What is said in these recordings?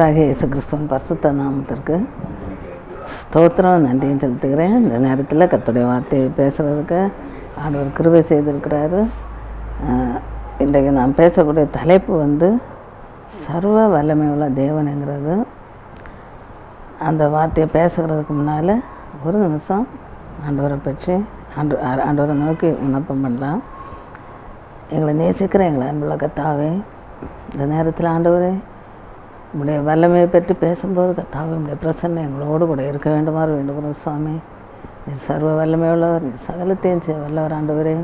ஆண்டவராகிய இயேசு கிறிஸ்துவின் பரிசுத்த நாமத்திற்கு ஸ்தோத்திரம் நன்றியும் செலுத்துகிறேன். இந்த நேரத்தில் கத்துடைய வார்த்தையை பேசுகிறதுக்கு ஆண்டவர் கிருபை செய்திருக்கிறாரு. இன்றைக்கு நான் பேசக்கூடிய தலைப்பு வந்து சர்வ வல்லமை உள்ள தேவனுங்கிறது அந்த வார்த்தையை பேசுகிறதுக்கு முன்னால் ஒரு நிமிஷம் ஆண்டவரை பற்றி ஆண்டு ஆண்டவரை நோக்கி விண்ணப்பம் பண்ணலாம். எங்களை நேசிக்கிற எங்களை அன்புள்ள கத்தாவே இந்த நேரத்தில் ஆண்டவரே உடைய வல்லமையை பற்றி பேசும்போது கத்தாவே உங்களுடைய பிரசன்னை எங்களோடு கூட இருக்க வேண்டுமாறு வேண்டுகிறோம் சுவாமி. நீர் சர்வ வல்லமை உள்ளவர் நீர் சகலத்தையும் செய்ய வல்லவர் ஆண்டவரே.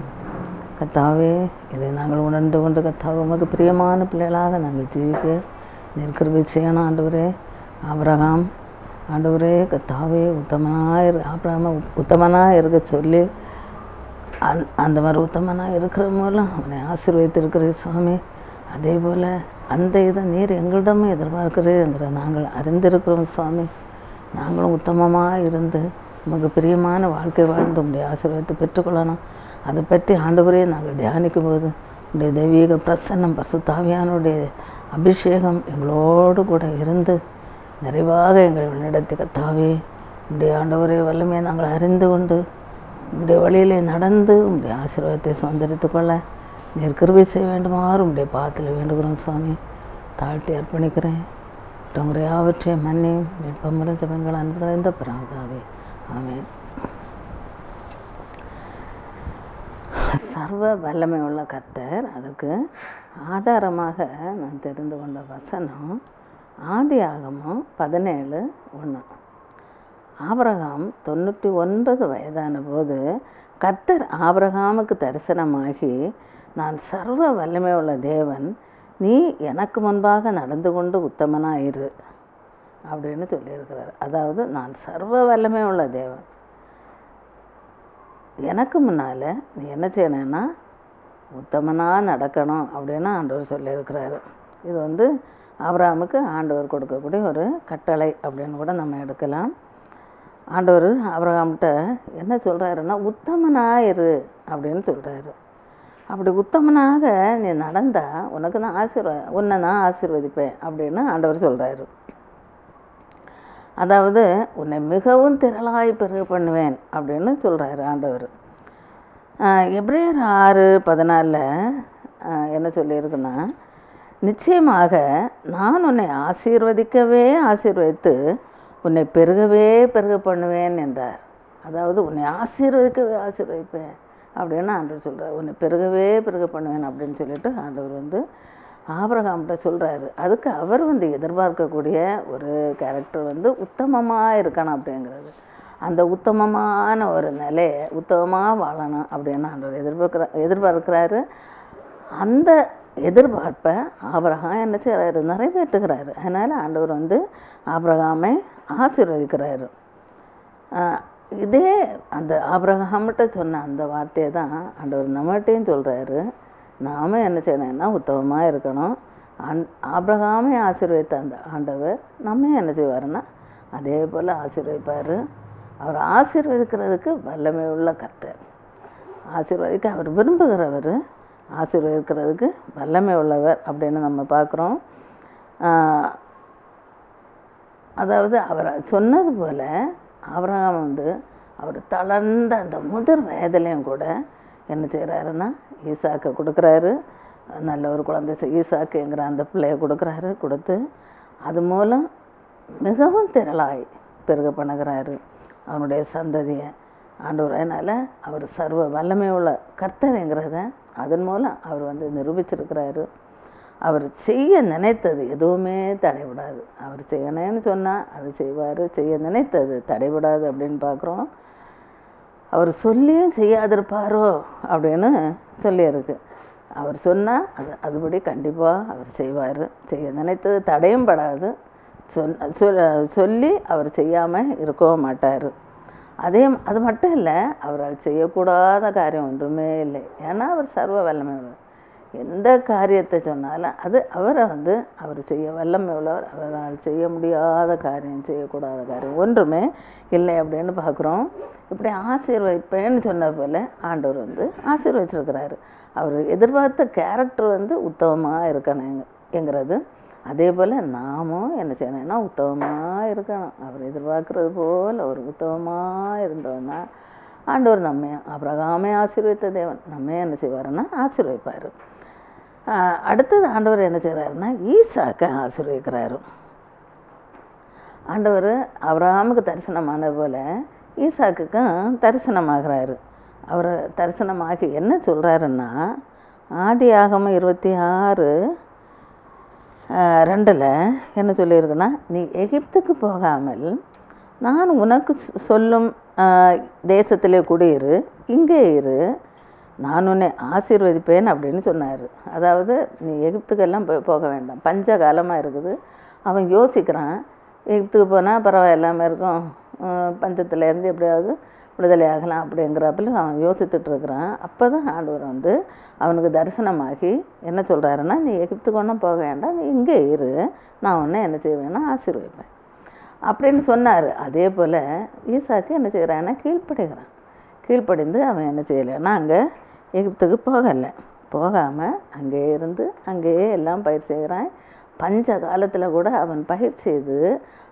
கத்தாவே இதை நாங்கள் உணர்ந்து கொண்டு கத்தாவை உமக்கு பிரியமான பிள்ளைகளாக நாங்கள் ஜீவிக்க நீர் கிருபை செய்யணும் ஆண்டவரே. ஆபரகாம் ஆண்டவரே கத்தாவே உத்தமனாக இரு ஆபிரகாம உத்தமனாக இருக்க சொல்லி அந் அந்த மாதிரி உத்தமனாக இருக்கிற மூலம் அவனை ஆசீர்வதித்திருக்கிறேன் சுவாமி. அதே போல் அந்த இதை நீர் எங்களிடமும் எதிர்பார்க்கிறீங்கிற நாங்கள் அறிந்திருக்கிறோம் சுவாமி. நாங்களும் உத்தமமாக இருந்து நமக்கு பிரியமான வாழ்க்கை வாழ்ந்து உடைய ஆசீர்வாதத்தை பெற்றுக்கொள்ளணும். அதை பற்றி ஆண்டவரே நாங்கள் தியானிக்கும் போது உடைய தெய்வீக பிரசன்னம் பசுத்தாவியானுடைய அபிஷேகம் எங்களோடு கூட இருந்து நிறைவாக எங்கள் நடத்தி கத்தாவே. உடைய ஆண்டவரே வல்லமையை நாங்கள் அறிந்து கொண்டு உடைய வழியிலே நடந்து உடைய ஆசீர்வாதத்தை சுதந்திரித்து கொள்ள நீர் செய்ய வேண்டுமாறு உடைய பாத்தில் வேண்டுகிறோம் சுவாமி. தாழ்த்தி அர்ப்பணிக்கிறேன். உங்களை யாவற்றையும் மன்னியும் மீட்பம்பர ஜபங்கள் அன்பு இந்த பிராதாவே. ஆமேன். சர்வ வல்லமை உள்ள கர்த்தர் அதுக்கு ஆதாரமாக நான் தெரிந்து கொண்ட வசனம் ஆதி ஆகமும் பதினேழு ஒன்று ஆபரகாம் தொண்ணூற்றி ஒன்பது வயதான போது கர்த்தர் ஆபிரகாமுக்கு தரிசனமாகி நான் சர்வ வல்லமை உள்ள தேவன் நீ எனக்கு முன்பாக நடந்து கொண்டு உத்தமனாயிரு அப்படின்னு சொல்லியிருக்கிறார். அதாவது நான் சர்வ வல்லமை உள்ள தேவன். எனக்கு முன்னால் நீ என்ன செய்யணும்னா உத்தமனாக நடக்கணும் அப்படின்னு ஆண்டவர் சொல்லியிருக்கிறாரு. இது வந்து ஆபராமுக்கு ஆண்டவர் கொடுக்கக்கூடிய ஒரு கட்டளை அப்படின்னு கூட நம்ம எடுக்கலாம். ஆண்டவர் ஆபிரகாம்கிட்ட என்ன சொல்கிறாருன்னா உத்தமனாயிரு அப்படின்னு சொல்கிறாரு அப்படி உத்தமனாக நீ நடந்தால் உனக்கு நான் ஆசீர்வா உன்னை நான் ஆசீர்வதிப்பேன் அப்படின்னு ஆண்டவர் சொல்கிறாரு அதாவது உன்னை மிகவும் திரளாய் பெருக பண்ணுவேன் அப்படின்னு சொல்கிறாரு ஆண்டவர். எப்ரேர் ஆறு பதினாலில் என்ன சொல்லியிருக்குன்னா நிச்சயமாக நான் உன்னை ஆசீர்வதிக்கவே ஆசீர்வதித்து உன்னை பெருகவே பெருக பண்ணுவேன் என்றார். அதாவது உன்னை ஆசீர்வதிக்கவே ஆசீர்வதிப்பேன் அப்படின்னு ஆண்டவர் சொல்கிறார் உன்னை பெருகவே பெருக பண்ணுவேன் அப்படின்னு சொல்லிட்டு ஆண்டவர் வந்து ஆபரகாம்கிட்ட சொல்கிறாரு அதுக்கு அவர் வந்து எதிர்பார்க்கக்கூடிய ஒரு கேரக்டர் வந்து உத்தமமாக இருக்கணும் அப்படிங்கிறது அந்த உத்தமமான ஒரு நிலையை உத்தமமாக வாழணும் அப்படின்னு ஆண்டவர் எதிர்பார்க்குற எதிர்பார்க்குறாரு. அந்த எதிர்பார்ப்பை ஆபிரகாம் என்ன செய்கிறாரு நிறைவேற்றுகிறாரு. அதனால் ஆண்டவர் வந்து ஆபரகாமை ஆசீர்வதிக்கிறாரு. இதே அந்த ஆபிரகாம்கிட்ட சொன்ன அந்த வார்த்தையை தான் ஆண்டவர் நம்மகிட்டையும் சொல்கிறாரு நாம என்ன செய்யணும்னா உத்தமமாக இருக்கணும். அந் ஆபிரகாமே ஆசீர்வதித்த அந்த ஆண்டவர் நம்ம என்ன செய்வாருன்னா அதே போல் ஆசீர்வதிப்பார். அவர் ஆசீர்வதிக்கிறதுக்கு வல்லமை உள்ள கர்த்தர். ஆசீர்வதிக்க அவர் விரும்புகிறவர் ஆசீர்வதிக்கிறதுக்கு வல்லமை உள்ளவர் அப்படின்னு நம்ம பார்க்குறோம். அதாவது அவர் சொன்னது போல் ஆபிரகாம் வந்து அவர் தளர்ந்த அந்த முதிர் வயதிலையும் கூட என்ன செய்கிறாருன்னா ஈசாக்கை கொடுக்குறாரு. நல்ல ஒரு குழந்தை ஈசாக்குங்கிற அந்த பிள்ளைய கொடுக்குறாரு கொடுத்து அது மூலம் மிகவும் திரளாய் பெருக பண்ணுகிறாரு. அவனுடைய சந்ததியை. ஆண்டவர் அதனால் அவர் சர்வ வல்லமை உள்ள கர்த்தருங்கிறத அதன் மூலம் அவர் வந்து நிரூபிச்சிருக்கிறாரு. அவர் செய்ய நினைத்தது எதுவுமே தடைபடாது. அவர் செய்யணும்னு சொன்னால் அது செய்வார் செய்ய நினைத்தது தடைபடாது அப்படின்னு பார்க்குறோம். அவர் சொல்லியும் செய்யாதிருப்பாரோ அப்படின்னு சொல்லியிருக்கு. அவர் சொன்னால் அது அதுபடி கண்டிப்பாக அவர் செய்வார். செய்ய நினைத்தது தடையும் படாது. சொல் சொல்லி அவர் செய்யாமல் இருக்கவும் மாட்டார். அதே அது மட்டும் இல்லை அவரால் செய்யக்கூடாத காரியம் ஒன்றுமே இல்லை. ஏன்னா அவர் சர்வ வல்லமை எந்த காரியத்தை சொன்னாலும் அது அவரை வந்து அவர் செய்ய வல்லமை உள்ளவர். அவரால் செய்ய முடியாத காரியம் செய்யக்கூடாத காரியம் ஒன்றுமே இல்லை அப்படின்னு பார்க்குறோம். இப்படி ஆசீர்வதிப்பேன்னு சொன்ன போல் ஆண்டவர் வந்து ஆசீர்வதிச்சிருக்கிறாரு. அவர் எதிர்பார்த்த கேரக்டர் வந்து உத்தமமாக இருக்கணும் எங்கிறது அதே போல் நாமும் என்ன செய்யணும்னா உத்தமமாக இருக்கணும். அவர் எதிர்பார்க்குறது போல் ஒரு உத்தமமாக இருந்தோம்னா ஆண்டவர் நம்ம அபிரகாமே ஆசீர்வதித்த தேவன். நம்ம என்ன செய்வாருன்னா ஆசீர்வதிப்பார். அடுத்தது ஆண்டவர் என்ன செய்கிறாருன்னா ஈசாக்கை ஆசீர்வதிக்கிறாரு. ஆண்டவர் அவராமுக்கு தரிசனமான போல் ஈசாக்குக்கும் தரிசனமாகிறாரு. அவர் தரிசனமாகி என்ன சொல்கிறாருன்னா ஆதி ஆகமம் இருபத்தி ஆறு ரெண்டில் என்ன சொல்லியிருக்குன்னா நீ எகிப்துக்கு போகாமல் நான் உனக்கு சொல்லும் தேசத்திலே குடியிரு இங்கே இரு நான் உன்னை ஆசீர்வதிப்பேன் அப்படின்னு சொன்னார். அதாவது நீ எகிப்துக்கெல்லாம் போய் போக வேண்டாம். பஞ்ச காலமாக இருக்குது. அவன் யோசிக்கிறான். எகிப்துக்கு போனால் பரவாயில்லாமல் இருக்கும். பஞ்சத்தில் இருந்து எப்படியாவது விடுதலை ஆகலாம் அப்படிங்கிறப்பில் அவன் யோசித்துட்டு இருக்கிறான். அப்போ தான் ஆண்டவர் வந்து அவனுக்கு தரிசனமாகி என்ன சொல்கிறாருன்னா நீ எகிப்துக்கு ஒன்றும் போக வேண்டாம். நீ இங்கே இரு. நான் உன்னை என்ன செய்வேன்னா ஆசீர்வதிப்பேன். அப்படின்னு சொன்னார். அதே போல் ஈசாக்கு என்ன செய்கிறான்னா கீழ்ப்படுகிறான். கீழ்ப்படிந்து அவன் என்ன செய்யலைன்னா அங்கே எகிப்துக்கு போகலை. போகாமல் அங்கேயே இருந்து அங்கேயே எல்லாம் பயிர் செய்கிறான். பஞ்ச காலத்தில் கூட அவன் பயிர் செய்து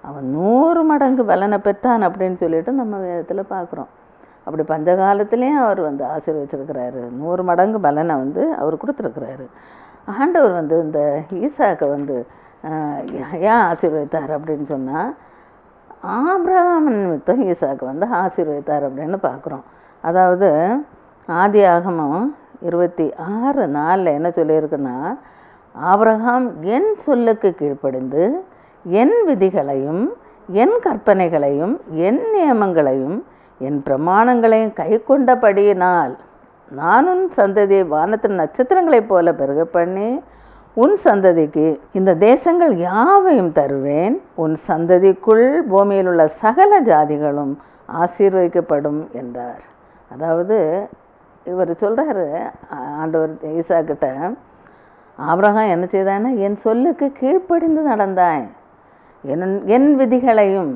அவன் நூறு மடங்கு பலனை பெற்றான் அப்படின்னு சொல்லிட்டு நம்ம வேதத்தில் பார்க்குறோம். அப்படி பஞ்ச காலத்துலேயும் அவர் வந்து ஆசீர்வச்சிருக்கிறாரு. நூறு மடங்கு பலனை வந்து அவர் கொடுத்துருக்குறாரு. ஆண்டவர் வந்து இந்த ஈசாக்கை வந்து ஏன் ஆசீர்வதித்தார் அப்படின்னு சொன்னால் ஆபிரகாம் நிமித்தம் ஈசாக்கு வந்து ஆசீர்வதித்தார் அப்படின்னு பார்க்குறோம். அதாவது ஆதி ஆகமம் இருபத்தி ஆறு நாளில் என்ன சொல்லியிருக்குன்னா ஆபிரகாம் என் சொல்லுக்கு கீழ்ப்படிந்து என் விதிகளையும் என் கற்பனைகளையும் என் நியமங்களையும் என் பிரமாணங்களையும் கை கொண்டபடியினால் நான் உன் சந்ததியை வானத்தின் நட்சத்திரங்களைப் போல பெருக பண்ணி உன் சந்ததிக்கு இந்த தேசங்கள் யாவையும் தருவேன். உன் சந்ததிக்குள் பூமியில் உள்ள சகல ஜாதிகளும் ஆசீர்வதிக்கப்படும் என்றார். அதாவது இவர் சொல்கிறாரு ஆண்டவர் ஈசா கிட்ட ஆபிரகாம் என்ன செய்தான்னா? என் சொல்லுக்கு கீழ்ப்படிந்து நடந்தாய். என் என் விதிகளையும்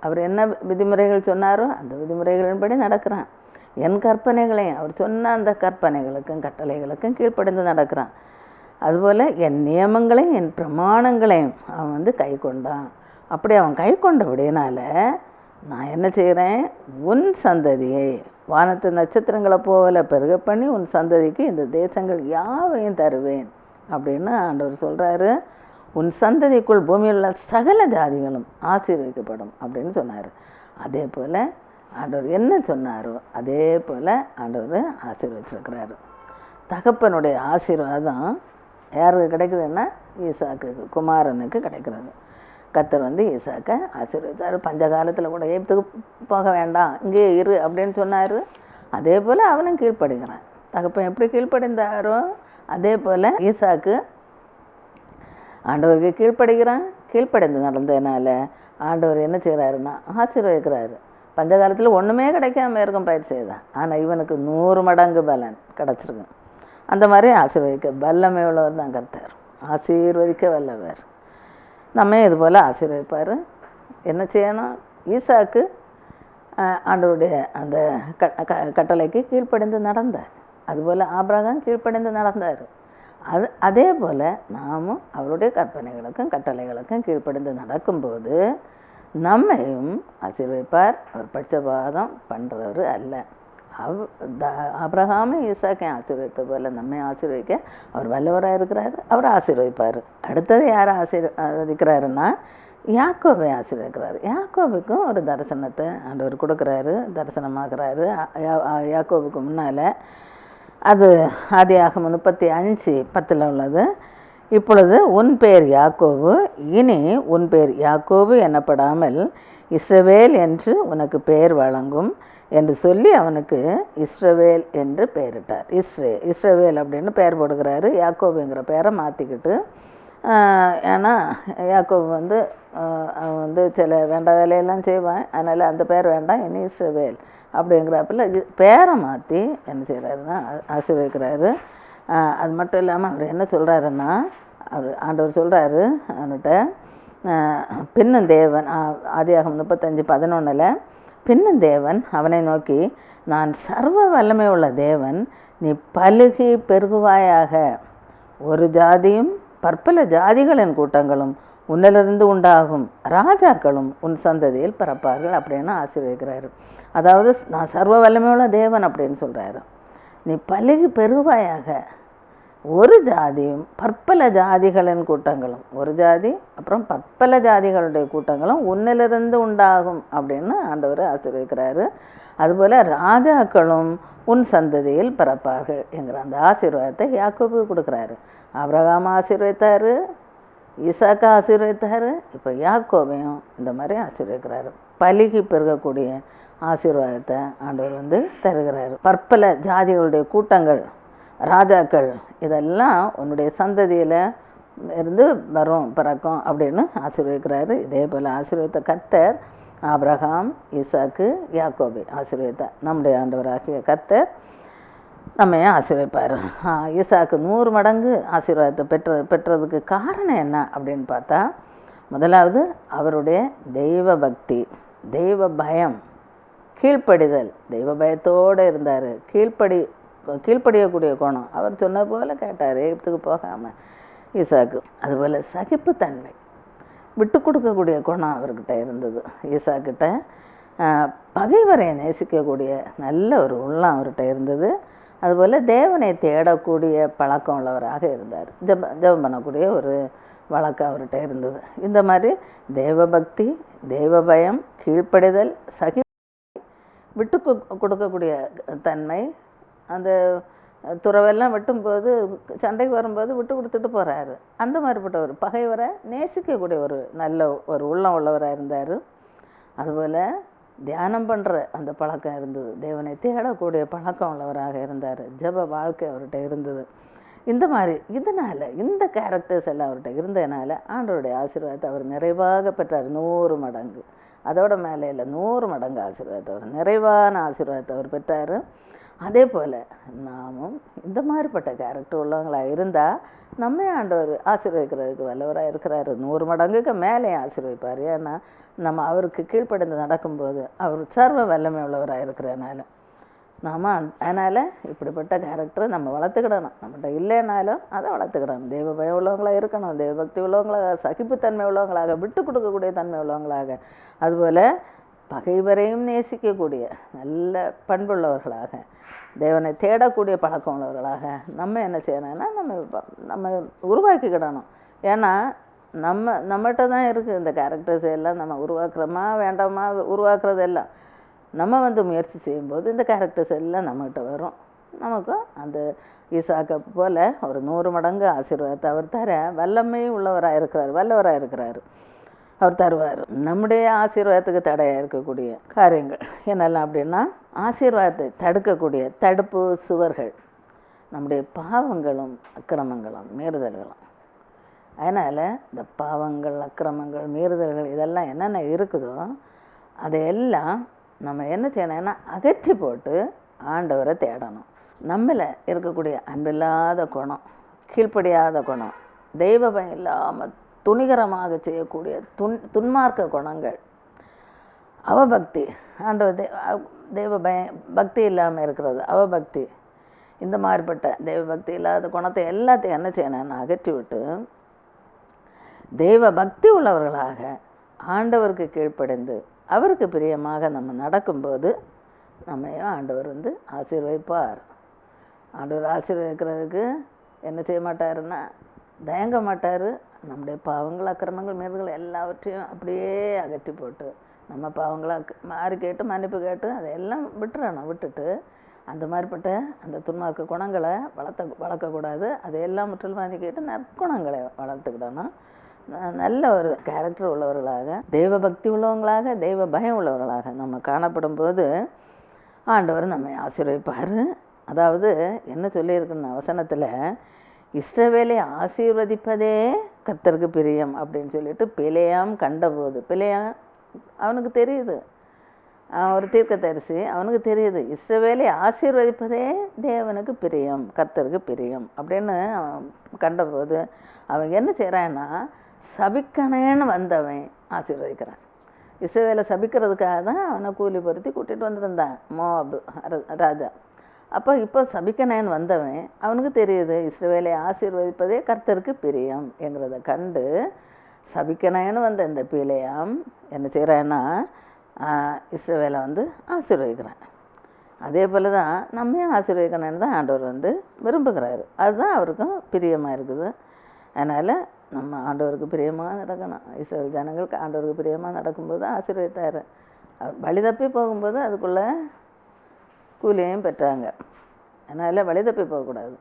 அவர் என்ன விதிமுறைகள் சொன்னாரோ அந்த விதிமுறைகளின்படி நடக்கிறான். என் கற்பனைகளையும் அவர் சொன்ன அந்த கற்பனைகளுக்கும் கட்டளைகளுக்கும் கீழ்ப்படிந்து நடக்கிறான். அதுபோல் என் நியமங்களையும் என் பிரமாணங்களையும் அவன் வந்து கை கொண்டான். அப்படி அவன் கை கொண்டபடினால நான் என்ன செய்கிறேன் உன் சந்ததியை வானத்து நட்சத்திரங்களை போகல பெருக பண்ணி உன் சந்ததிக்கு இந்த தேசங்கள் யாவையும் தருவேன் அப்படின்னு ஆண்டவர் சொல்கிறாரு உன் சந்ததிக்குள் பூமியில் உள்ள சகல ஜாதிகளும் ஆசீர்வதிக்கப்படும் அப்படின்னு சொன்னார். அதே போல் ஆண்டவர் என்ன சொன்னாரோ அதே போல் ஆண்டவர் ஆசீர்வதிச்சிருக்கிறாரு. தகப்பனுடைய ஆசீர்வாதம் யாருக்கு கிடைக்குதுன்னா ஈசாக்கு குமாரனுக்கு கிடைக்கிறது. கத்தர் வந்து ஈசாக்கை ஆசீர்வதித்தார் பஞ்ச காலத்தில் கூட ஏப்துக்கு போக வேண்டாம் இங்கேயே இரு அப்படின்னு சொன்னார். அதே போல் அவனும் கீழ்ப்படுகிறான். தகப்பன் எப்படி கீழ்ப்படைந்தாரோ அதே போல் ஈசாக்கு ஆண்டவருக்கு கீழ்ப்படுகிறான். கீழ்ப்படைந்து நடந்ததுனால ஆண்டவர் என்ன செய்கிறாருன்னா ஆசீர்வதிக்கிறாரு. பஞ்சகாலத்தில் ஒன்றுமே கிடைக்காம இருக்கும் பயிற்சி செய்தான் ஆனால் இவனுக்கு நூறு மடங்கு பலன் கிடச்சிருக்கு. அந்த மாதிரி ஆசீர்வதிக்க வல்லமை உள்ளவர் தான் கர்த்தர் ஆசீர்வதிக்க வல்லவர். நம்ம இதுபோல் ஆசீர்வதிப்பார் என்ன செய்யணும் ஈசாக்கு ஆண்டவருடைய அந்த க க- கட்டளைக்கு கீழ்ப்படிந்து நடந்தார் அதுபோல் ஆபிரகம் கீழ்ப்படிந்து நடந்தார் அது அதே போல் நாமும் அவருடைய கற்பனைகளுக்கும் கட்டளைகளுக்கும் கீழ்ப்படிந்து நடக்கும்போது நம்மையும் ஆசீர்வதிப்பார் அவர் பட்சபாதம் பண்ணுறவர் அல்ல அவ் த அப்ரஹாமை ஈசாக்கையும் ஆசீர்வதித்த போல் நம்மை ஆசீர்வதிக்க? அவர் வல்லவராக இருக்கிறார் அவர் ஆசீர்வதிப்பார். அடுத்தது யாரை ஆசீர்வதிக்கிறாருன்னா யாக்கோபை ஆசீர்வதிக்கிறாரு. யாக்கோபுக்கும் ஒரு தரிசனத்தை ஆண்டவர் கொடுக்குறாரு தரிசனமாக்குறாரு. யாக்கோபுக்கு முன்னால் அது ஆதியாக முப்பத்தி அஞ்சு பத்தில் உள்ளது. இப்பொழுது உன் பேர் யாக்கோவு இனி உன் பேர் யாக்கோவு எனப்படாமல் இஸ்ரவேல் என்று உனக்கு பெயர் வழங்கும். என்று சொல்லி அவனுக்கு இஸ்ரவேல் என்று பெயரிட்டார். இஸ்ரே இஸ்ரவேல் அப்படின்னு பெயர் போடுகிறாரு. யாக்கோபுங்கிற பெயரை மாற்றிக்கிட்டு ஏன்னா யாக்கோபு வந்து அவன் வந்து சில வேண்டாம் வேலையெல்லாம் செய்வான். அதனால் அந்த பேர் வேண்டாம் இனி இஸ்ரவேல் அப்படிங்கிறப்பில் இது பேரை மாற்றி என்ன செய்கிறாருன்னா ஆசீர்வதிக்கிறாரு. அது மட்டும் இல்லாமல் அவர் என்ன சொல்கிறாருன்னா அவர் ஆண்டவர் சொல்கிறாரு அவன்கிட்ட ஆஹ், பின்னும் தேவன் ஆதியாகம் முப்பத்தஞ்சு பதினொன்றில் பின்னும் தேவன் அவனை நோக்கி நான் சர்வ வல்லமை உள்ள தேவன் நீ பலுகி பெருகுவாயாக. ஒரு ஜாதியும் பற்பல ஜாதிகளின் கூட்டங்களும் உன்னிலிருந்து உண்டாகும் ராஜாக்களும் உன் சந்ததியில் பிறப்பார்கள் அப்படின்னு ஆசீர்வதிக்கிறாரு. அதாவது நான் சர்வ வல்லமையுள்ள தேவன் அப்படின்னு சொல்கிறாரு நீ பலுகி பெருவாயாக ஒரு ஜாதியும் பற்பல ஜாதிகளின் கூட்டங்களும் ஒரு ஜாதி அப்புறம் பற்பல ஜாதிகளுடைய கூட்டங்களும் உன்னிலிருந்து உண்டாகும் அப்படின்னு ஆண்டவர் ஆசீர்வதிக்கிறாரு. அதுபோல் ராஜாக்களும் உன் சந்ததியில் பிறப்பார்கள் என்கிற அந்த ஆசீர்வாதத்தை யாக்கோபு கொடுக்குறாரு. அப்ரகாம் ஆசீர்வதித்தார் ஈசாக்கா ஆசீர்வதித்தார் இப்போ யாக்கோபையும் இந்த மாதிரி ஆசீர்வதிக்கிறாரு. பலிகி பெருகக்கூடிய ஆசீர்வாதத்தை ஆண்டவர் வந்து தருகிறாரு. பற்பல ஜாதிகளுடைய கூட்டங்கள் ராஜாக்கள் இதெல்லாம் உன்னுடைய சந்ததியில் இருந்து வரும் பிறக்கும் அப்படின்னு ஆசீர்வதிக்கிறாரு. இதே போல் ஆசீர்வதித்த கர்த்தர் ஆப்ரஹாம் ஈசாக்கு யாக்கோபி ஆசீர்வதித்தார் நம்முடைய ஆண்டவராகிய கர்த்தர் நம்ம ஆசீர்வதிப்பார். ஈசாக்கு நூறு மடங்கு ஆசீர்வாதத்தை பெற்ற பெற்றதுக்கு காரணம் என்ன அப்படின்னு பார்த்தா முதலாவது அவருடைய தெய்வ பக்தி தெய்வ பயம் கீழ்ப்படிதல். தெய்வ பயத்தோடு இருந்தார். கீழ்ப்படி கீழ்ப்படியக்கூடிய குணம். அவர் சொன்ன போல கேட்டார் எகிப்துக்கு போகாமல் ஈசாக்கு. அதுபோல் சகிப்புத்தன்மை விட்டு கொடுக்கக்கூடிய குணம் அவர்கிட்ட இருந்தது. ஈசாக்கிட்ட பகைவரை நேசிக்கக்கூடிய நல்ல ஒரு உள்ளம் அவர்கிட்ட இருந்தது. அதுபோல் தேவனை தேடக்கூடிய பழக்கம் உள்ளவராக இருந்தார். ஜப ஜபம் பண்ணக்கூடிய ஒரு வழக்கம் அவர்கிட்ட இருந்தது. இந்த மாதிரி தேவபக்தி தெய்வ பயம் கீழ்ப்படிதல் சகி விட்டு கொடுக்கக்கூடிய தன்மை அந்த துறவெல்லாம் வெட்டும்போது சண்டைக்கு வரும்போது விட்டு கொடுத்துட்டு போகிறாரு அந்த மாதிரிப்பட்ட ஒரு பகைவரை நேசிக்கக்கூடிய ஒரு நல்ல ஒரு உள்ளம் உள்ளவராக இருந்தார். அதுபோல் தியானம் பண்ணுற அந்த பழக்கம் இருந்தது. தேவனை தேடக்கூடிய பழக்கம் உள்ளவராக இருந்தார். ஜெப வாழ்க்கை அவர்கிட்ட இருந்தது. இந்த மாதிரி இதனால் இந்த கேரக்டர்ஸ் எல்லாம் அவர்கிட்ட இருந்ததுனால ஆண்டவருடைய ஆசீர்வாதத்தை அவர் நிறைவாக பெற்றார். நூறு மடங்கு. அதோட மேலே இல்லை நூறு மடங்கு ஆசீர்வாதத்தை அவர் நிறைவான ஆசீர்வாதத்தை அவர் பெற்றார். அதே போல் நாமும் இந்த மாதிரிப்பட்ட கேரக்டர் உள்ளவங்களாக இருந்தால் நம்ம ஆண்டவர் ஆசீர்வதிக்கிறதுக்கு வல்லவராக இருக்கிறாரு. நூறு மடங்குக்கு மேலே ஆசீர்வதிப்பார். ஏன்னா நம்ம அவருக்கு கீழ்ப்படிந்து நடக்கும்போது அவர் சர்வ வல்லமை உள்ளவராக இருக்கிறனால. நாம் அதனால் இப்படிப்பட்ட கேரக்டரை நம்ம வளர்த்துக்கிடணும். நம்மகிட்ட இல்லைனாலும் அதை வளர்த்துக்கிடணும். தெய்வ பயம் உள்ளவங்களாக இருக்கணும். தெய்வ பக்தி உள்ளவங்களாக சகிப்புத்தன்மை உள்ளவங்களாக விட்டு கொடுக்கக்கூடிய தன்மை உள்ளவங்களாக. அதுபோல் பகைவரையும் நேசிக்கக்கூடிய நல்ல பண்புள்ளவர்களாக தேவனை தேடக்கூடிய பழக்கம் உள்ளவர்களாக நம்ம என்ன செய்யணும்னா நம்ம நம்ம உருவாக்கிக்கிடணும். ஏன்னா நம்ம நம்மகிட்ட தான் இருக்குது இந்த கேரக்டர்ஸ் எல்லாம் நம்ம உருவாக்குறோமா வேண்டாமா உருவாக்குறது எல்லாம் நம்ம வந்து முயற்சி செய்யும்போது இந்த கேரக்டர்ஸ் எல்லாம் நம்மகிட்ட வரும். நமக்கும் அந்த ஈசாக்கை போல் ஒரு நூறு மடங்கு ஆசீர்வாதத்தை அவர் தர வல்லமை உள்ளவராக இருக்கிறார் வல்லவராக இருக்கிறார் அவர் தருவார். நம்முடைய ஆசீர்வாதத்துக்கு தடையாக இருக்கக்கூடிய காரியங்கள். என்னெல்லாம் அப்படின்னா ஆசீர்வாதத்தை தடுக்கக்கூடிய தடுப்பு சுவர்கள். நம்முடைய பாவங்களும் அக்கிரமங்களும் மீறுதல்களும். அதனால் இந்த பாவங்கள் அக்கிரமங்கள் மீறுதல்கள் இதெல்லாம் என்னென்ன இருக்குதோ அதையெல்லாம் நம்ம என்ன செய்யணும்னா அகற்றி போட்டு ஆண்டவரை தேடணும். நம்மளை இருக்கக்கூடிய அன்பில்லாத குணம் கீழ்ப்படியாத குணம் தெய்வ பயம் இல்லாமல் துணிகரமாக செய்யக்கூடிய துன் துன்மார்க்க குணங்கள். அவபக்தி ஆண்டவர் தே அவ- தெய்வ பயம் பக்தி இல்லாமல் இருக்கிறது. அவபக்தி இந்த மாதிரிப்பட்ட தெய்வ பக்தி இல்லாத குணத்தை எல்லாத்தையும் என்ன செய்யணும்னு அகற்றி விட்டு தெய்வ பக்தி உள்ளவர்களாக ஆண்டவருக்கு கீழ்ப்படைந்து அவருக்கு பிரியமாக நம்ம நடக்கும்போது நம்மையும் ஆண்டவர் வந்து ஆசீர்வதிப்பார் ஆண்டவர் ஆசீர்வதிக்கிறதுக்கு என்ன செய்ய மாட்டாருன்னா தயங்க மாட்டார். நம்முடைய பாவங்கள் அக்கிரமங்கள் மீறுகள் எல்லாவற்றையும் அப்படியே அகற்றி போட்டு நம்ம பாவங்களை மாறி கேட்டு மன்னிப்பு கேட்டு அதையெல்லாம் விட்டுறணும். விட்டுட்டு அந்த மாதிரிப்பட்ட அந்த துன்மார்க்க குணங்களை வளர்த்த வளர்க்கக்கூடாது. அதையெல்லாம் முற்றிலும் வாங்கி கேட்டு நற்குணங்களை வளர்த்துக்கிடணும். ந- நல்ல ஒரு கேரக்டர் உள்ளவர்களாக தெய்வ பக்தி உள்ளவங்களாக தெய்வ பயம் உள்ளவர்களாக நம்ம காணப்படும் போது ஆண்டவர் நம்மை ஆசீர்வதிப்பார். அதாவது என்ன சொல்லியிருக்குன்னு அவசனத்தில் இஸ்ரவேலை ஆசீர்வதிப்பதே கத்தருக்கு பிரியம் அப்படின்னு சொல்லிட்டு பிழையாம் கண்டபோது. பிழையாம் அவனுக்கு தெரியுது. அவன் ஒரு தீர்க்கதரிசி. அவனுக்கு தெரியுது. இஸ்ரவேலை ஆசீர்வதிப்பதே தேவனுக்கு பிரியம் கர்த்தருக்கு பிரியம் அப்படின்னு அவன் கண்டபோது அவன் என்ன செய்கிறான்னா சபிக்கணேன்னு வந்தவன் ஆசீர்வதிக்கிறான். இஸ்ரவேலை சபிக்கிறதுக்காக தான் அவனை கூலி பொருத்தி கூட்டிகிட்டு வந்திருந்தான். மோபு ராஜா. அப்போ இப்போ சபிக்கனேன் வந்தவன் அவனுக்கு தெரியுது இஸ்ரவேலை ஆசீர்வதிப்பதே கர்த்தருக்கு பிரியம் என்கிறத கண்டு சபிக்கனேன்னு வந்த இந்த பிள்ளையாம் என்ன செய்கிறான்னா இஸ்ரவேலை வந்து ஆசீர்வதிக்கிறான். அதே போல் தான் நம்மையும் ஆசீர்வதிக்கணும்னு தான் ஆண்டவர் வந்து விரும்புகிறாரு. அதுதான் அவருக்கும் பிரியமாக இருக்குது. அதனால் நம்ம ஆண்டவருக்கு பிரியமாக நடக்கணும். இஸ்ரேல் ஜனங்களுக்கு ஆண்டவருக்கு பிரியமாக நடக்கும்போது ஆசீர்வதித்தார். அவர் வழி தப்பி போகும்போது அதுக்குள்ளே கூலியையும் பெற்றாங்க. அதனால் வழிதப்பி போகக்கூடாது.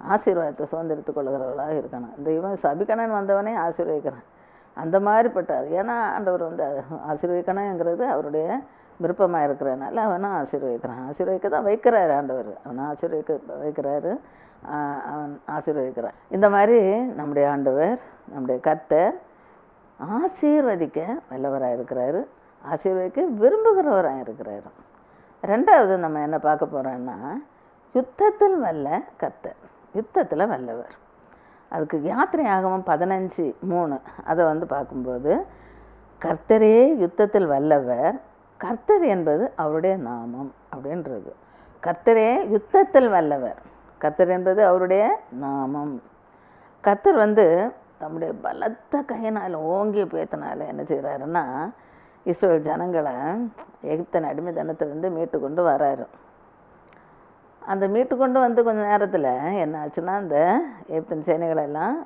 ஆசீர்வாதத்தை சுதந்திரத்து கொள்கிறவர்களாக இருக்கணும். இந்த இவன் சபிக்கணன் வந்தவனே ஆசீர்வதிக்கிறான். அந்த மாதிரிப்பட்ட ஏன்னா ஆண்டவர் வந்து ஆசீர்வதிக்கணுங்கிறது அவருடைய விருப்பமாக இருக்கிறனால அவனும் ஆசீர்வதிக்கிறான். ஆசீர்வதிக்க தான் வைக்கிறாரு ஆண்டவர். அவனை ஆசீர்வதிக்க வைக்கிறாரு. அவன் ஆசீர்வதிக்கிறான். இந்த மாதிரி நம்முடைய ஆண்டவர் நம்முடைய கர்த்தர் ஆசீர்வதிக்க வல்லவராக இருக்கிறாரு ஆசீர்வதிக்க விரும்புகிறவராக இருக்கிறாரு ரெண்டாவது நம்ம என்ன பார்க்க போகிறோன்னா யுத்தத்தில் வல்ல கர்த்தர் யுத்தத்தில் வல்லவர். அதுக்கு யாத்திரை ஆகமம் பதினஞ்சு மூணு அதை வந்து பார்க்கும்போது கர்த்தரே யுத்தத்தில் வல்லவர் கர்த்தர் என்பது அவருடைய நாமம் அப்படின்றது. கர்த்தரே யுத்தத்தில் வல்லவர் கர்த்தர் என்பது அவருடைய நாமம். கர்த்தர் வந்து தம்முடைய பலத்த கையினால் ஓங்கி பேத்தினால என்ன செய்கிறாருன்னா இஸ்ரேல் ஜனங்களை எகிப்தன் அடிமைத்தனத்திலேருந்து மீட்டு கொண்டு வராரு. அந்த மீட்டு கொண்டு வந்து கொஞ்சம் நேரத்தில் என்ன ஆச்சுன்னா அந்த எகிப்தன் சேனைகளெல்லாம்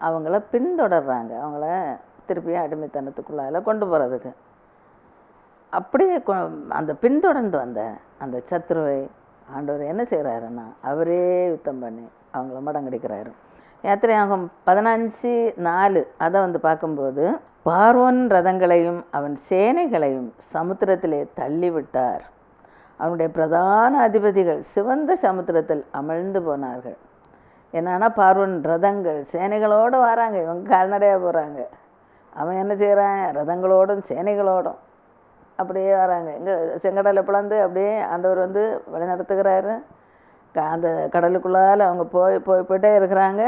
அவங்கள பின்தொடர்றாங்க. அவங்கள திருப்பியும் அடிமைத்தனத்துக்குள்ளால கொண்டு போகிறதுக்கு அப்படியே அந்த பின்தொடர்ந்து வந்த அந்த சத்ருவை ஆண்டவர் என்ன செய்கிறாருன்னா அவரே யுத்தம் பண்ணி அவங்கள மடங்கடிக்கிறாரு. யாத்திரையாகும் பதினஞ்சு நாலு அதை வந்து பார்க்கும்போது பார்வோன் ரதங்களையும் அவன் சேனைகளையும் சமுத்திரத்திலே தள்ளிவிட்டார். அவனுடைய பிரதான அதிபதிகள் சிவந்த சமுத்திரத்தில் அமிழ்ந்து போனார்கள். என்னன்னா பார்வன் ரதங்கள் சேனைகளோடு வராங்க இவங்க கால்நடையாக போகிறாங்க அவன் என்ன செய்கிறான் ரதங்களோடும் சேனைகளோடும் அப்படியே வராங்க. இங்கே செங்கடலை பிளந்து அப்படியே ஆண்டவர் வந்து வழிநடத்துகிறாரு. அந்த கடலுக்குள்ளால் அவங்க போய் போய் போயிட்டே இருக்கிறாங்க.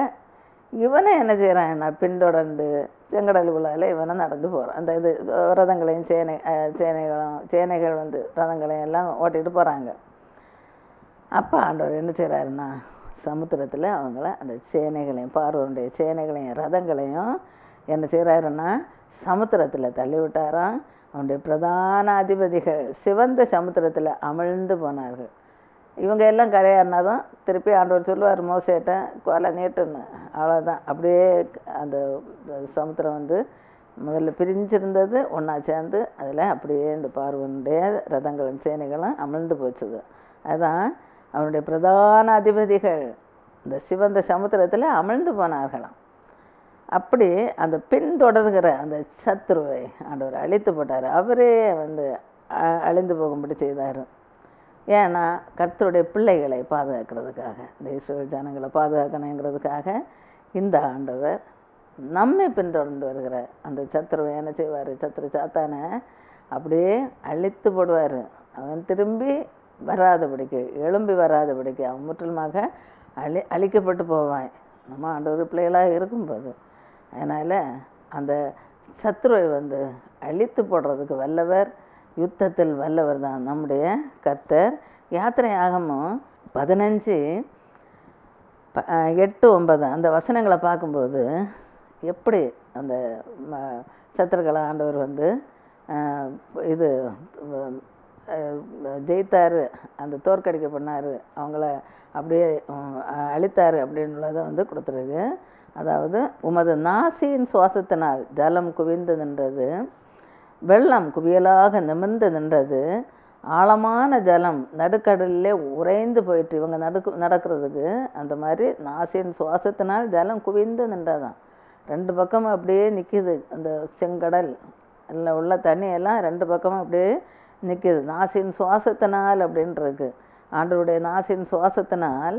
இவனை என்ன செய்கிறான் என்ன பின்தொடர்ந்து செங்கடலுக்குள்ளால் இவனை நடந்து போகிறான் அந்த இது ரதங்களையும் சேனை சேனைகளும் சேனைகள் வந்து ரதங்களையும் எல்லாம் ஓட்டிகிட்டு போகிறாங்க அப்போ ஆண்டவர் என்ன செய்கிறாருன்னா சமுத்திரத்தில் அவங்கள அந்த சேனைகளையும் பார்வனுடைய சேனைகளையும் ரதங்களையும் என்ன செய்கிறாருன்னா சமுத்திரத்தில் தள்ளி விட்டாராம். அவனுடைய பிரதான அதிபதிகள் சிவந்த சமுத்திரத்தில் அமிழ்ந்து போனார்கள். இவங்க எல்லாம் கரையாறினா தான் திருப்பி ஆண்டவர் சொல்லுவார் மோசேட்ட கொலை நீட்டுன்னு. அவ்வளோதான் அப்படியே அந்த சமுத்திரம் வந்து முதல்ல பிரிஞ்சிருந்தது ஒன்றா சேர்ந்து அதில் அப்படியே இந்த பார்வனுடைய ரதங்களும் சேனைகளும் அமிழ்ந்து போச்சுது. அதுதான் அவனுடைய பிரதான அதிபதிகள். இந்த சிவந்த சமுத்திரத்தில் அமிழ்ந்து போனார்களாம். அப்படி அந்த பின்தொடர்கிற அந்த சத்ருவை ஆண்டவர் அழித்து போட்டார். அவரே வந்து அழிந்து போகும்படி செய்தார். ஏன்னா கர்த்தருடைய பிள்ளைகளை பாதுகாக்கிறதுக்காக இந்த இஸ்ரேல் ஜனங்களை பாதுகாக்கணுங்கிறதுக்காக இந்த ஆண்டவர் நம்மை பின்தொடர்ந்து வருகிற அந்த சத்ருவை என்ன செய்வார்? சத்ரு சாத்தானை அப்படியே அழித்து போடுவார். அவன் திரும்பி வராதபடிக்கு எழும்பி வராதபடிக்கு அவன் முற்றிலுமாக அழி அழிக்கப்பட்டு போவான். நம்ம ஆண்டவர் பிள்ளைகளாக இருக்கும்போது. அதனால் அந்த சத்ருவை வந்து அழித்து போடுறதுக்கு வல்லவர் யுத்தத்தில் வல்லவர் தான் நம்முடைய கர்த்தர். யாத்திரை ஆகமும் பதினஞ்சு ப எட்டு ஒன்பது அந்த வசனங்களை பார்க்கும்போது எப்படி அந்த சத்துருக்களை ஆண்டவர் வந்து இது ஜெயித்தார் அந்த தோற்கடிக்க பண்ணார் அவங்கள அப்படியே அழித்தார் அப்படின்றத வந்து கொடுத்துருக்கு. அதாவது உமது நாசியின் சுவாசத்தினால் ஜலம் குவிந்ததுன்றது வெள்ளம் குவியலாக நிமிர்ந்து நின்றது. ஆழமான ஜலம் நடுக்கடலிலே உறைந்து போயிட்டு இவங்க நடுக்கு நடக்கிறதுக்கு அந்த மாதிரி நாசியின் சுவாசத்தினால் ஜலம் குவிந்து நின்றதான் ரெண்டு பக்கமும் அப்படியே நிற்கிது அந்த செங்கடல் அதில் உள்ள தண்ணியெல்லாம் ரெண்டு பக்கமும் அப்படியே நிற்கிது நாசின் சுவாசத்தினால் அப்படின்றது. ஆண்டருடைய நாசின் சுவாசத்தினால்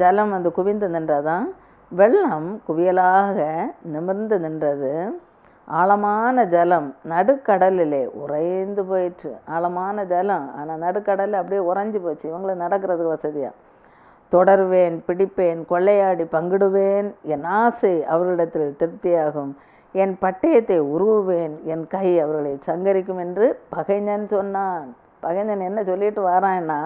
ஜலம் வந்து குவிந்து நின்றதான் வெள்ளம் குவியலாக நிமிர்ந்து நின்றது. ஆழமான ஜலம் நடுக்கடலிலே உறைந்து போயிற்று. ஆழமான ஜலம் ஆனால் நடுக்கடலில் அப்படியே உறைஞ்சி போச்சு. இவங்களை நடக்கிறதுக்கு வசதியாக தொடர்வேன் பிடிப்பேன் கொள்ளையாடி பங்கிடுவேன். என் ஆசை அவர்களிடத்தில் திருப்தியாகும். என் பட்டயத்தை உருவுவேன். என் கை அவர்களை சங்கரிக்கும் என்று பகைஞன் சொன்னான். பகைஞன் என்ன சொல்லிட்டு வரான்னா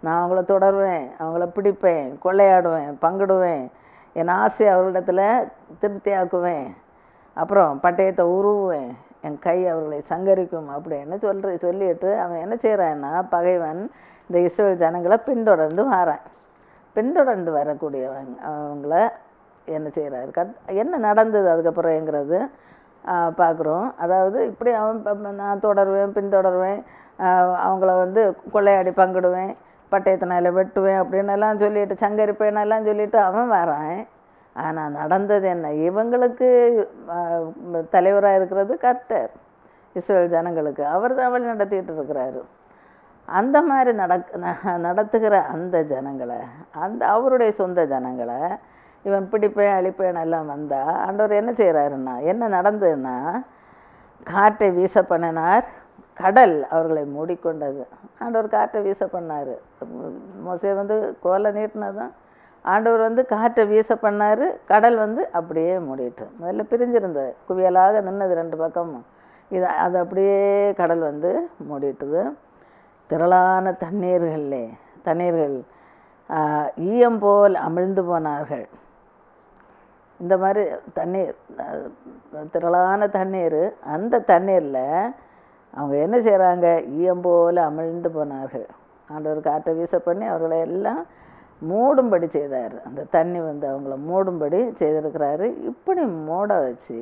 நான் அவங்கள தொடருவேன் அவங்கள பிடிப்பேன் கொள்ளையாடுவேன் பங்கிடுவேன். என் ஆசை அவர்களிடத்தில் திருப்தியாக்குவேன். அப்புறம் பட்டயத்தை உருவேன் என் கை அவர்களை சங்கரிக்கும் அப்படின்னு சொல்ற சொல்லிட்டு அவன் என்ன செய்கிறான்னா பகைவன் இந்த இஸ்ரேல் ஜனங்களை பின்தொடர்ந்து வரான். பின்தொடர்ந்து வரக்கூடியவன் அவங்கள என்ன செய்கிறாரு கத் என்ன நடந்தது அதுக்கப்புறங்கிறது பார்க்குறோம் அதாவது இப்படி அவன் நான் தொடருவேன் பின்தொடருவேன். அவங்கள வந்து கொள்ளையாடி பங்கிடுவேன் பட்டயத்தினால வெட்டுவேன் அப்படின்னு எல்லாம் சொல்லிட்டு சங்கரிப்பேன் எல்லாம் சொல்லிட்டு அவன் வரான். ஆனால் நடந்தது என்ன? இவங்களுக்கு தலைவராக இருக்கிறது கர்த்தர் இஸ்ரேல் ஜனங்களுக்கு. அவர் தான் வழி நடத்திக்கிட்டு இருக்கிறாரு. அந்த மாதிரி நடக் நடத்துகிற அந்த ஜனங்களை அந்த அவருடைய சொந்த ஜனங்களை இவன் பிடிப்பேன் அழிப்பேன் எல்லாம் வந்தால் ஆண்டவர் என்ன செய்கிறாருன்னா என்ன நடந்ததுன்னா காற்றை வீச பண்ணினார் கடல் அவர்களை மூடிக்கொண்டது. ஆண்டவர் காற்றை வீச பண்ணார். மோசே வந்து கோலை நீட்டினதான் ஆண்டவர் வந்து காற்றை வீச பண்ணார் கடல் வந்து அப்படியே மூடிட்டு முதல்ல பிரிஞ்சிருந்தது. குவியலாக நின்னது ரெண்டு பக்கமும். இது அது அப்படியே கடல் வந்து மூடிட்டுது. திரளான தண்ணீர்களே தண்ணீர்கள் ஈயம் போல் அமிழ்ந்து போனார்கள். இந்த மாதிரி தண்ணீர் திரளான தண்ணீர் அந்த தண்ணீரில் அவங்க என்ன செய்கிறாங்க ஈயம் போல் அமிழ்ந்து போனார்கள். ஆண்டவர் காற்றை வீச பண்ணி அவர்களை எல்லாம் மூடும்படி செய்தார். அந்த தண்ணி வந்து அவங்கள மூடும்படி செய்திருக்கிறாரு. இப்படி மூட வச்சு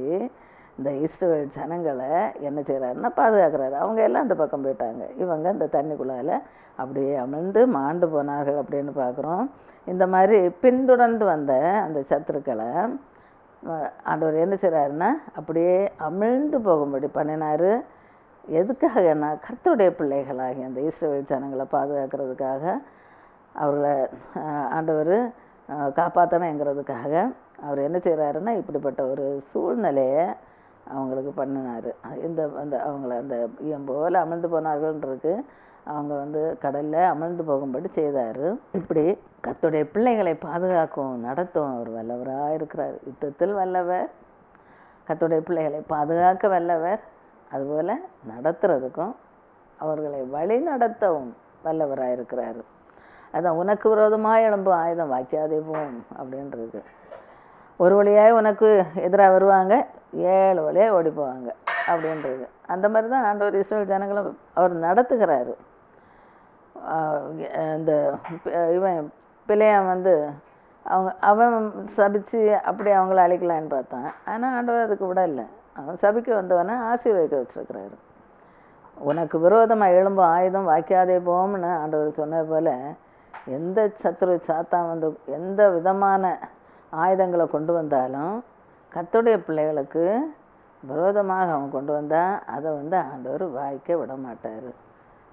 இந்த இஸ்ரேல் ஜனங்களை என்ன செய்கிறாருன்னா பாதுகாக்கிறாரு. அவங்க எல்லாம் அந்த பக்கம் போயிட்டாங்க. இவங்க இந்த தண்ணிக்குள்ளால அப்படியே அமிழ்ந்து மாண்டு போனார்கள் அப்படின்னு பார்க்குறோம். இந்த மாதிரி பின்தொடர்ந்து வந்த அந்த சத்துருக்களை ஆண்டவர் என்ன செய்கிறாருன்னா அப்படியே அமிழ்ந்து போகும்படி பண்ணினார். எதுக்காகன்னா கர்த்தருடைய பிள்ளைகளாகி அந்த இஸ்ரேல் ஜனங்களை பாதுகாக்கிறதுக்காக அவர்களை ஆண்டவர் காப்பாற்றணுங்கிறதுக்காக அவர் என்ன செய்கிறாருன்னா இப்படிப்பட்ட ஒரு சூழ்நிலையை அவங்களுக்கு பண்ணினார். இந்த அந்த அவங்கள அந்த போல் அமிழ்ந்து போனார்கள்ன்றது அவங்க வந்து கடலில் அமிழ்ந்து போகும்படி செய்தார். இப்படி கத்துடைய பிள்ளைகளை பாதுகாக்கும் நடத்தும் அவர் வல்லவராக இருக்கிறார். யுத்தத்தில் வல்லவர் கத்துடைய பிள்ளைகளை பாதுகாக்க வல்லவர் அதுபோல் நடத்துறதுக்கும் அவர்களை வழி நடத்தவும் வல்லவராக இருக்கிறார் அதான் உனக்கு விரோதமாக எழும்பும் ஆயுதம் வாய்க்காதே போம் அப்படின்றது. ஒரு வழியாக உனக்கு எதிராக வருவாங்க ஏழு வழியாக ஓடி போவாங்க அப்படின்றது. அந்த மாதிரி தான் ஆண்டவர் இஸ்ரேல் ஜனங்களும் அவர் நடத்துகிறாரு. இந்த இவன் பிள்ளையான் வந்து அவங்க அவன் சபிச்சு அப்படி அவங்கள அழிக்கலான்னு பார்த்தான். ஆனால் ஆண்டவர் அதுக்கு விடலை. அவன் சபிக்க வந்தவனை ஆசீர்வதிக்க வச்சிருக்கிறாரு. உனக்கு விரோதமாக எழும்பும் ஆயுதம் வாய்க்காதே போம்னு ஆண்டவர் சொன்னது போல் எந்த சத்துரு சாத்தான் வந்து எந்த விதமான ஆயுதங்களை கொண்டு வந்தாலும் கத்துடைய பிள்ளைகளுக்கு விரோதமாக அவன் கொண்டு வந்தால் அதை வந்து ஆண்டவர் வாய்க்க விட மாட்டார்.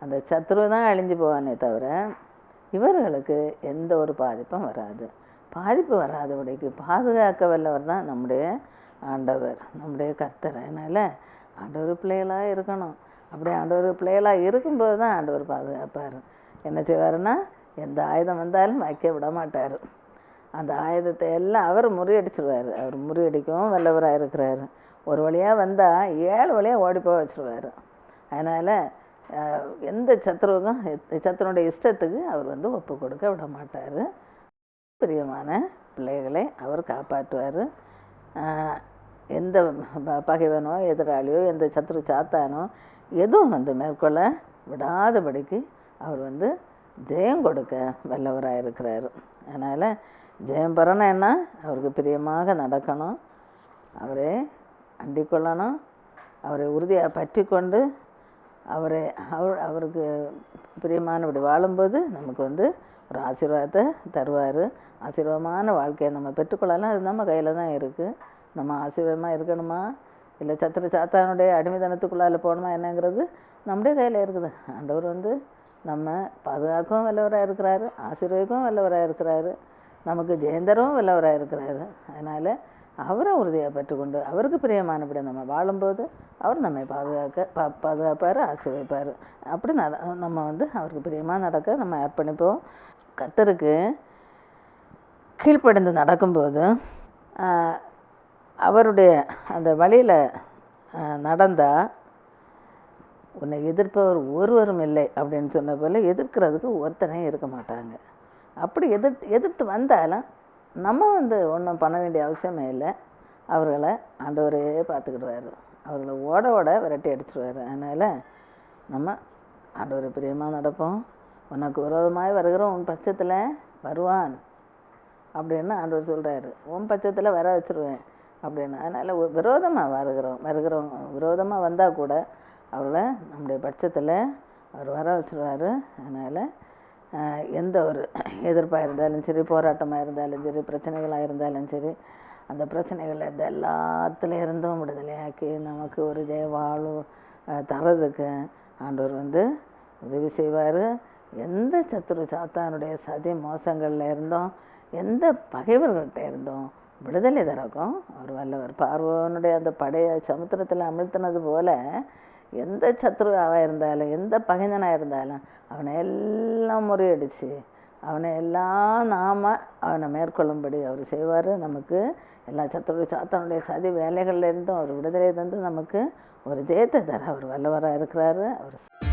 அந்த சத்ரு தான் அழிஞ்சு போவானே தவிர இவர்களுக்கு எந்த ஒரு பாதிப்பும் வராது. பாதிப்பு வராதபடிக்கு பாதுகாக்க வல்லவர் தான் நம்முடைய ஆண்டவர் நம்முடைய கர்த்தர். அதனால் ஆண்டவர் பிள்ளைகளாக இருக்கணும். அப்படி ஆண்டவர் பிள்ளைகளாக இருக்கும்போது தான் ஆண்டவர் பாதுகாப்பார். என்ன செய்வாருன்னா எந்த ஆயுதம் வந்தாலும் வைக்க விட மாட்டார். அந்த ஆயுதத்தை எல்லாம் அவர் முறியடிச்சிருவார். அவர் முறியடிக்கவும் வல்லவராக இருக்கிறாரு. ஒரு வழியாக வந்தால் ஏழு வழியாக ஓடி போக அதனால் எந்த சத்ருவுக்கும் சத்ருனுடைய இஷ்டத்துக்கு அவர் வந்து ஒப்பு கொடுக்க விட மாட்டார். பிரியமான பிள்ளைகளை அவர் காப்பாற்றுவார். எந்த ப- பகைவனோ எதிராளியோ எந்த சத்ரு சாத்தானோ எதுவும் வந்து மேற்கொள்ள விடாதபடிக்கு அவர் வந்து ஜெயம் கொடுக்க வல்லவராக இருக்கிறார். அதனால் ஜெயம் பெறணும்னா அவருக்கு பிரியமாக நடக்கணும். அவரை அண்டிக்கொள்ளணும். அவரை உறுதியாக பற்றி கொண்டு அவரை அவர் அவருக்கு பிரியமானபடி வாழும்போது நமக்கு வந்து ஒரு ஆசீர்வாதத்தை தருவார். ஆசீர்வாதமான வாழ்க்கையை நம்ம பெற்றுக்கொள்ளலாம். அது நம்ம கையில் தான் இருக்குது நம்ம ஆசீர்வாதமாக இருக்கணுமா? இல்லை சத்திர சாத்தானுடைய அடிமைத்தனத்துக்குள்ளால போகணுமா என்னங்கிறது நம்முடைய கையில் இருக்குது. ஆண்டவர் வந்து நம்ம பாதுகாக்கவும் வல்லவராக இருக்கிறாரு ஆசீர்வதிக்கவும் வல்லவராக இருக்கிறாரு நமக்கு ஜெயந்தரவும் வல்லவராக இருக்கிறாரு. அதனால் அவரை உறுதியாக பெற்றுக்கொண்டு அவருக்கு பிரியமானபடி நம்ம வாழும்போது அவர் நம்மை பாதுகாக்க பா பாதுகாப்பார் ஆசீர்வைப்பார் அப்படி நட நம்ம வந்து அவருக்கு பிரியமாக நடக்க நம்ம அர்ப்பணிப்போம். கத்தருக்கு கீழ்ப்படைந்து நடக்கும்போது அவருடைய அந்த வழியில் நடந்தால் உன்னை எதிர்ப்பவர் ஒருவரும் இல்லை அப்படின்னு சொன்ன போல் எதிர்க்கிறதுக்கு ஒருத்தனே இருக்க மாட்டாங்க. அப்படி எதிர்த்து எதிர்த்து வந்தாலும் நம்ம வந்து ஒன்றும் பண்ண வேண்டிய அவசியமே இல்லை. அவர்களை ஆண்டவரே பார்த்துக்கிடுவார். அவர்களை ஓட ஓட விரட்டி அடிச்சிடுவார் அதனால் நம்ம ஆண்டவர் பிரியமாக நடப்போம். உனக்கு விரோதமாய் வருகிறோம். உன் பட்சத்தில் வருவான் அப்படின்னு ஆண்டவர் சொல்கிறாரு உன் பட்சத்தில் வர வச்சுருவேன் அப்படின்னு. அதனால் விரோதமாக வருகிறோம் வருகிறோம். விரோதமாக வந்தால் கூட அவளை நம்முடைய பட்சத்தில் அவர் வர வச்சுருவார். அதனால் எந்த ஒரு எதிர்ப்பாக இருந்தாலும் சரி போராட்டமாக இருந்தாலும் சரி பிரச்சனைகளாக இருந்தாலும் சரி அந்த பிரச்சனைகள் இந்த எல்லாத்துல இருந்தும் விடுதலையாக்கி நமக்கு ஒரு ஜெய தரதுக்கு தர்றதுக்கு ஆண்டவர் வந்து உதவி செய்வார். எந்த சத்துரு சாத்தானுடைய சதி மோசங்களில் இருந்தோம் எந்த பகைவர்கள்ட்ட இருந்தோம் விடுதலை தரக்கும். அவர் வல்லவர். பார்வனுடைய அந்த படையை சமுத்திரத்தில் அமிழ்த்தினது போல எந்த சத்ருவாக இருந்தாலும் எந்த பகைஞனாக இருந்தாலும் அவனை எல்லாம் முறியடிச்சு அவனை எல்லாம் நாம் அவனை மேற்கொள்ளும்படி அவர் செய்வார். நமக்கு எல்லா சத்துருடைய சாத்தனுடைய சதி வேலைகள்லேருந்தும் அவர் விடுதலை தந்து நமக்கு ஒரு ஜெயத்தை தர அவர் வல்லவராக இருக்கிறாரு. அவர்